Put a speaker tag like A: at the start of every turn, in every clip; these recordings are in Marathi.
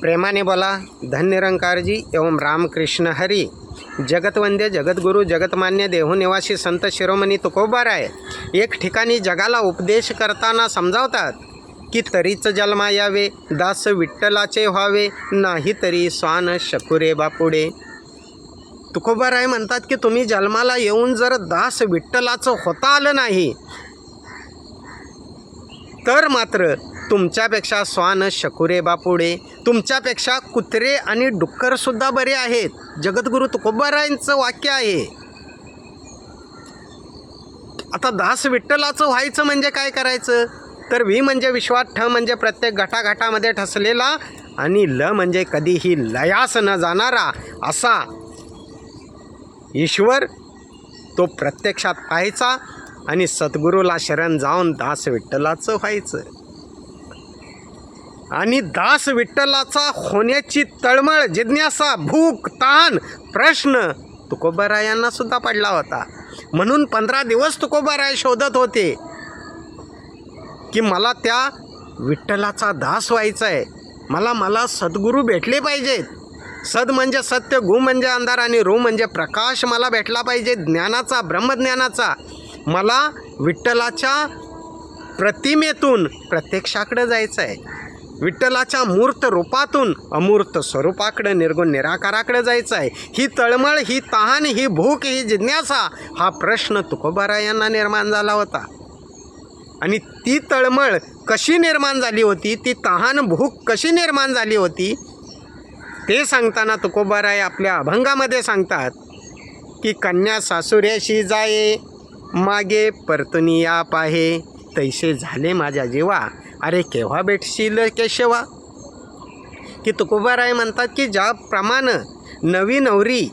A: प्रेमाने बोला धन्यरंकारजी एवं रामकृष्ण हरी। जगतवंद्य जगद्गुरू जगतमान्य देहूनिवासी संत शिरोमणी तुकोबाराय एक ठिकाणी जगाला उपदेश करताना समजावतात की तरीच जन्मा यावे दास विठ्ठलाचे व्हावे नाही तरी स्वान शकुरे बापुडे। तुकोबाराय म्हणतात की तुम्ही जन्माला येऊन जर दास विठ्ठलाचं होता आलं नाही तर मात्र तुमच्यापेक्षा स्वान शकुरे बापुडे। तुमच्यापेक्षा कुत्रे आणि डुक्करसुद्धा बरे आहेत. जगद्गुरू तुकोबारायांचं वाक्य आहे. आता दास विठ्ठलाचं व्हायचं म्हणजे काय करायचं? तर वी म्हणजे विश्वात ठ म्हणजे प्रत्येक घटाघटामध्ये ठसलेला आणि ल म्हणजे कधीही लयास न जाणारा असा ईश्वर तो प्रत्यक्षात पाहायचा आणि सद्गुरूला शरण जाऊन दास विठ्ठलाचं व्हायचं. आणि दास विठ्ठलाचा होण्याची तळमळ जिज्ञासा भूक ताण प्रश्न तुकोबारायांना सुद्धा पडला होता. म्हणून पंधरा दिवस तुकोबाराय शोधत होते की मला त्या विठ्ठलाचा दास व्हायचा आहे मला मला सद्गुरू भेटले पाहिजेत. सद म्हणजे सत्य गु म्हणजे अंधार आणि रू म्हणजे प्रकाश मला भेटला पाहिजे ज्ञानाचा ब्रह्मज्ञानाचा. मला विठ्ठलाच्या प्रतिमेतून प्रत्यक्षाकडे जायचं आहे विठ्ठलाच्या मूर्त रूपातून अमूर्त स्वरूपाकडे निर्गुण निराकाराकडे जायचं आहे. ही तळमळ ही तहान ही भूक ही जिज्ञासा हा प्रश्न तुकोबारायांना निर्माण झाला होता. आणि ती तळमळ कशी निर्माण झाली होती ती तहान भूक कशी निर्माण झाली होती ते सांगताना तुकोबाराय आपल्या अभंगामध्ये सांगतात की कन्या सासुऱ्याशी जाये मागे परतुनिया पाहे तैसे झाले माझ्या जीवा अरे केव्हा भेटशील केशवा? की तुकोबाराय म्हणतात की ज्याप्रमाणे नवी नवरी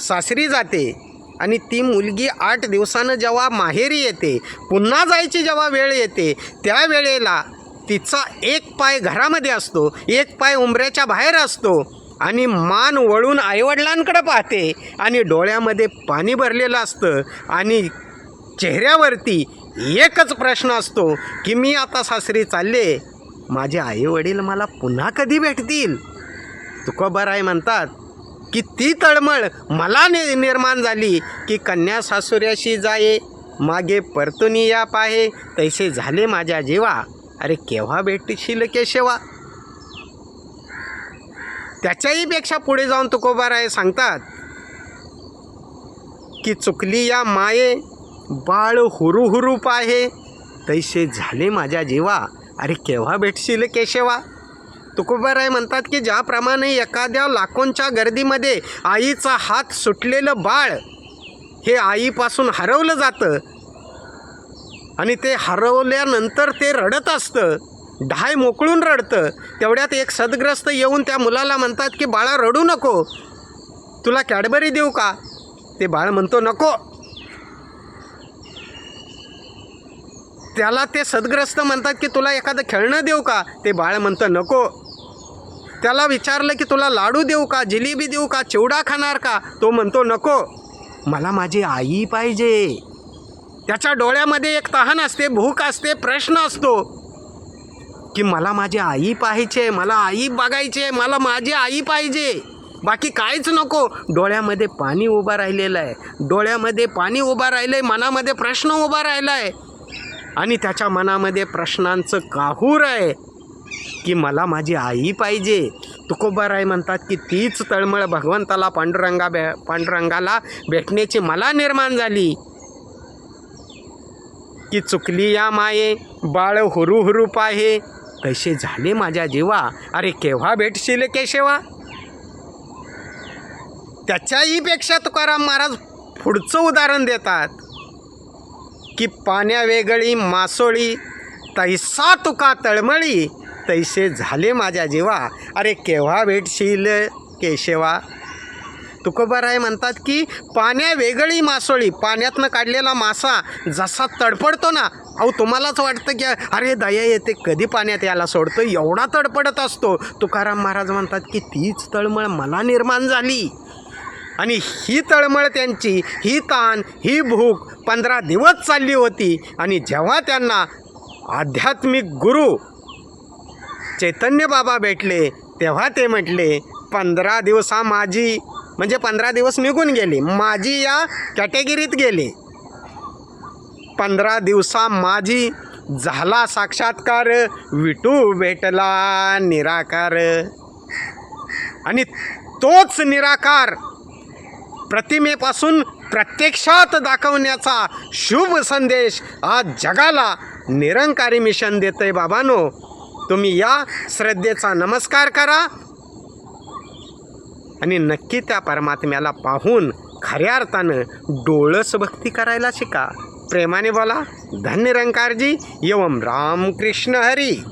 A: सासरी जाते आणि ती मुलगी आठ दिवसानं जेव्हा माहेरी येते पुन्हा जायची जेव्हा वेळ येते त्या वेळेला तिचा एक पाय घरामध्ये असतो एक पाय उंबऱ्याच्या बाहेर असतो आणि मान वळून आईवडिलांकडे पाहते आणि डोळ्यामध्ये पाणी भरलेलं असतं आणि चेहऱ्यावरती एकच प्रश्न असतो की मी आता सासरी चालले माझे आईवडील मला पुन्हा कधी भेटतील? तुकोबाराय म्हणतात की ती तळमळ मला नि निर्माण झाली की कन्या सासुऱ्याशी जाये मागे परतुनी या पाहे तैसे झाले माझ्या जीवा. अरे केव्हा भेटशील केशवा? त्याच्याही पेक्षा पुढे जाऊन तुकोबाराय सांगतात की चुकली या माये बाळ हुरू हुरू पाहे. तैसे झाले माझ्या जीवा. अरे केव्हा भेटशील केशवा? तुकोबाराय म्हणतात की ज्याप्रमाणे एखाद्या लाखोंच्या गर्दीमध्ये आईचा हात सुटलेलं बाळ हे आईपासून हरवलं जातं. आणि ते हरवल्यानंतर ते रडत असतं. ढाय मोकळून रडतं. तेवढ्यात एक सदग्रस्त येऊन त्या मुलाला म्हणतात की बाळा रडू नको. तुला कॅडबरी देऊ का? ते बाळ म्हणतो नको. त्याला ते सदग्रस्त म्हणतात की तुला एखादं खेळणं देऊ का? ते बाळ म्हणतं नको. त्याला विचारलं की तुला लाडू देऊ का? जिलेबी देऊ का? चिवडा खाणार का? तो म्हणतो नको. मला माझी आई पाहिजे. त्याच्या डोळ्यामध्ये एक तहान असते भूक असते प्रश्न असतो की मला माझी आई पाहिजे मला आई बघायचे मला माझी आई पाहिजे. बाकी काहीच नको. डोळ्यामध्ये पाणी उभं राहिलेलं आहे. डोळ्यामध्ये पाणी उभं राहिलं आहे मनामध्ये प्रश्न उभा राहिला आहे आणि त्याच्या मनामध्ये प्रश्नांचं काहूर आहे की मला माझी आई पाहिजे. तुकोबाराय म्हणतात की तीच तळमळ भगवंताला पांडुरंगा बे पांडुरंगाला भेटण्याची मला निर्माण झाली. की चुकली या माये बाळ हुरू हुरू पाहे. तसे झाले माझ्या जीवा. अरे केव्हा भेटशील केशवा त्याच्याहीपेक्षा तुकाराम महाराज पुढचं उदाहरण देतात. की पाण्या वेगळी मासोळी तैसा तुका तळमळी तैसे झाले माझ्या जीवा. अरे केव्हा भेटशील केशवा? आहे म्हणतात की पाण्या वेगळी मासोळी. पाण्यातनं काढलेला मासा जसा तडपडतो ना अहो तुम्हालाच वाटतं की अरे दया येते कधी पाण्यात याला सोडतो? एवढा तडपडत असतो. तुकाराम महाराज म्हणतात की तीच तळमळ मला निर्माण झाली. आणि ही तळमळ त्यांची ही ताण ही भूक पंधरा दिवस चालली होती. आणि जेव्हा त्यांना आध्यात्मिक गुरु चैतन्य बाबा भेटले तेव्हा ते म्हटले पंधरा दिवसा माझी म्हणजे पंधरा दिवस निघून गेले. माझी या कॅटेगरीत गेली. पंधरा दिवसा माझी झाला साक्षात्कार. विटू भेटला निराकार. आणि तोच निराकार प्रतिमेपासून प्रत्यक्षात दाखवण्याचा शुभ संदेश आज जगाला निरंकारी मिशन देतंय बाबानो. तुम्ही या श्रद्धेचा नमस्कार करा आणि नक्की त्या परमात्म्याला पाहून खऱ्या अर्थानं डोळस भक्ती करायला शिका. प्रेमाने बोला धन्य रंकारजी एवम रामकृष्ण हरी.